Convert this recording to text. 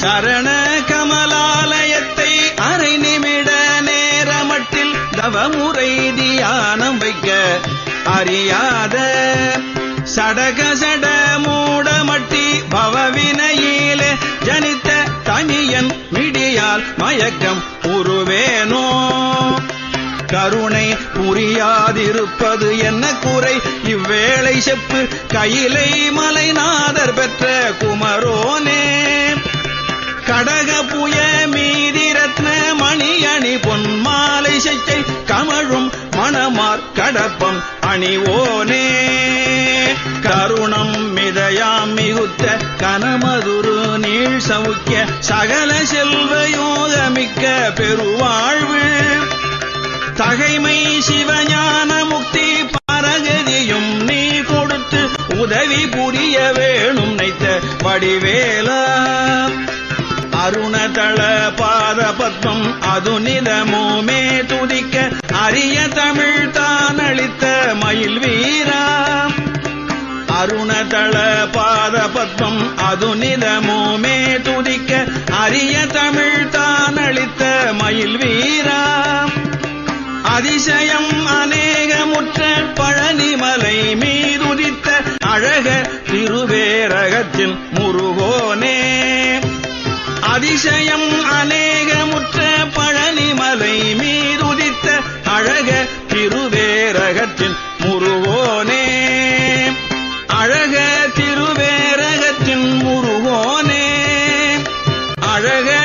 சரண கமலாலயத்தை அரை நிமிட நேரமட்டில் தவமுறை தியானம் வைக்க அறியாத சடக சட மூடமட்டி பவவினையிலே ஜனித்த தனியன் மிடியால் மயக்கம் உருவேனோ? கருணை புரியாதிருப்பது என்ன குறை இவ்வேளை செப்பு கையிலை மலைநாதர் பெற்ற குமரோனே. கடக புய மீதி ரத்ன மணியணி பொன்மாலை சச்சை கமழும் மணமார் கடப்பம் அணிவோனே கருணம் மிதையாம் மிகுத்த கனமதுரு நீள் சவுக்கிய சகல செல்வ யோகமிக்க பெருவாழ்வு. தகைமை சிவஞான முக்தி பரகதியும் நீ கொடுத்து உதவி புரிய வேணும் நைத்த வடிவேலா. அருணதள பாத பத்மம் அது நிலமோமே துதிக்க அரிய தமிழ் தான் அளித்த மயில் வீரா. அருணதள பாத பத்மம் அது நிலமோமே துதிக்க அரிய தமிழ் தான் அளித்த மயில் வீரா. அதிசயம் அநேகமுற்ற பழனிமலை மீதுதித்த அழக திருவேரகத்தின் திருவேரகத்தின் முருகோனே. அழக திருவேரகத்தின் முருகோனே. அழக